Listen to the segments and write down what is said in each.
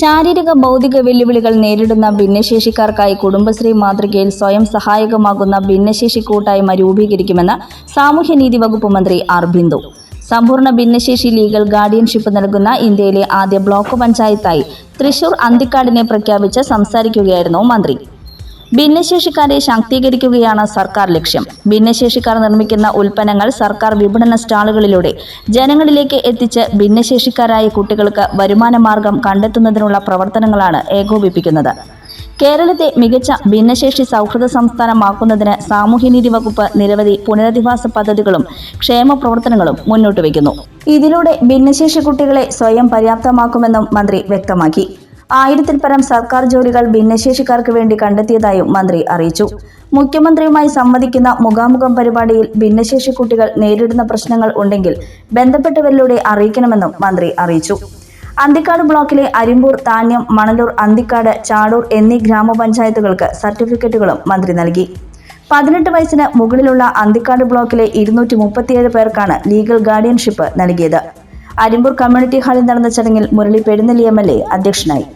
ശാരീരിക ഭൗതിക വെല്ലുവിളികൾ നേരിടുന്ന ഭിന്നശേഷിക്കാർക്കായി കുടുംബശ്രീ മാതൃകയിൽ സ്വയം സഹായകമാകുന്ന ഭിന്നശേഷി കൂട്ടായ്മ രൂപീകരിക്കുമെന്ന് സാമൂഹ്യനീതി വകുപ്പ് മന്ത്രി ആർ ബിന്ദു. സമ്പൂർണ ഭിന്നശേഷി ലീഗൽ ഗാർഡിയൻഷിപ്പ് നൽകുന്ന ഇന്ത്യയിലെ ആദ്യ ബ്ലോക്ക് പഞ്ചായത്തായി തൃശൂർ അന്തിക്കാടിനെ പ്രഖ്യാപിച്ച് സംസാരിക്കുകയായിരുന്നു മന്ത്രി. ഭിന്നശേഷിക്കാരെ ശാക്തീകരിക്കുകയാണ് സർക്കാർ ലക്ഷ്യം. ഭിന്നശേഷിക്കാർ നിർമ്മിക്കുന്ന ഉൽപ്പന്നങ്ങൾ സർക്കാർ വിപണന സ്റ്റാളുകളിലൂടെ ജനങ്ങളിലേക്ക് എത്തിച്ച് ഭിന്നശേഷിക്കാരായ കുട്ടികൾക്ക് വരുമാന മാർഗം കണ്ടെത്തുന്നതിനുള്ള പ്രവർത്തനങ്ങളാണ് ഏകോപിപ്പിക്കുന്നത്. കേരളത്തെ മികച്ച ഭിന്നശേഷി സൗഹൃദ സംസ്ഥാനമാക്കുന്നതിന് സാമൂഹ്യനീതി വകുപ്പ് നിരവധി പുനരധിവാസ പദ്ധതികളും ക്ഷേമ പ്രവർത്തനങ്ങളും മുന്നോട്ട് വയ്ക്കുന്നു ഇതിലൂടെ ഭിന്നശേഷി കുട്ടികളെ സ്വയം പര്യാപ്തമാക്കുമെന്നും മന്ത്രി വ്യക്തമാക്കി. ആയിരത്തിൽ പരം സർക്കാർ ജോലികൾ ഭിന്നശേഷിക്കാർക്ക് വേണ്ടി കണ്ടെത്തിയതായും മന്ത്രി അറിയിച്ചു. മുഖ്യമന്ത്രിയുമായി സംവദിക്കുന്ന മുഖാമുഖം പരിപാടിയിൽ ഭിന്നശേഷി കുട്ടികൾ നേരിടുന്ന പ്രശ്നങ്ങൾ ഉണ്ടെങ്കിൽ ബന്ധപ്പെട്ടവരിലൂടെ അറിയിക്കണമെന്നും മന്ത്രി അറിയിച്ചു. അന്തിക്കാട് ബ്ലോക്കിലെ അരിമ്പൂർ താന്യം മണലൂർ അന്തിക്കാട് ചാടൂർ എന്നീ ഗ്രാമപഞ്ചായത്തുകൾക്ക് സർട്ടിഫിക്കറ്റുകളും മന്ത്രി നൽകി. പതിനെട്ട് വയസ്സിന് മുകളിലുള്ള അന്തിക്കാട് ബ്ലോക്കിലെ ഇരുന്നൂറ്റി മുപ്പത്തിയേഴ് പേർക്കാണ് ലീഗൽ ഗാർഡിയൻഷിപ്പ് നൽകിയത്. അരിമ്പൂർ കമ്മ്യൂണിറ്റി ഹാളിൽ നടന്ന ചടങ്ങിൽ Murali Perunnelli M L A അധ്യക്ഷനായി.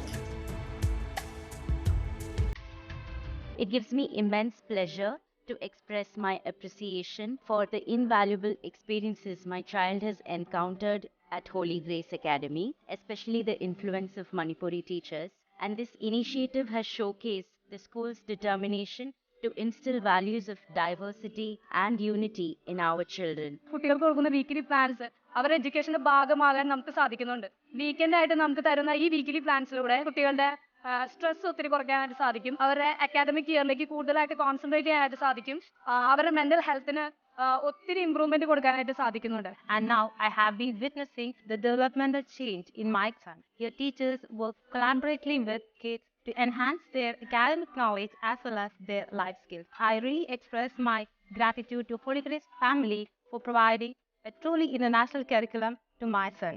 It gives me immense pleasure to express my appreciation for the invaluable experiences my child has encountered at Holy Grace Academy, especially the influence of Manipuri teachers. And this initiative has showcased the school's determination to instill values of diversity and unity in our children. കുട്ടികൾക്ക് കൊടുക്കുന്ന weekly plans അവരുടെ എഡ്യൂക്കേഷന്റെ ഭാഗമാകാൻ നമുക്ക് സാധിക്കുന്നുണ്ട് weekend ആയിട്ട് നമുക്ക് തരുന്ന ഈ വീക്കിലി പ്ലാൻസിലൂടെ കുട്ടികളുടെ സ്ട്രെസ് ഒത്തിരി കുറയ്ക്കാനായിട്ട് സാധിക്കും. അവരുടെ അക്കാദമിക് ഇയറിലേക്ക് കൂടുതലായിട്ട് കോൺസെൻട്രേറ്റ് ചെയ്യാനായിട്ട് സാധിക്കും. അവരുടെ മെന്റൽ ഹെൽത്തിന് ഒത്തിരി ഇമ്പ്രൂവ്മെന്റ് കൊടുക്കാനായിട്ട് സാധിക്കുന്നുണ്ട്. And now I have been witnessing the developmental change in my son your teachers work collaboratively with kids to enhance their academic knowledge as well as their life skills I re express my gratitude to Polygrace family for providing a truly international curriculum to my son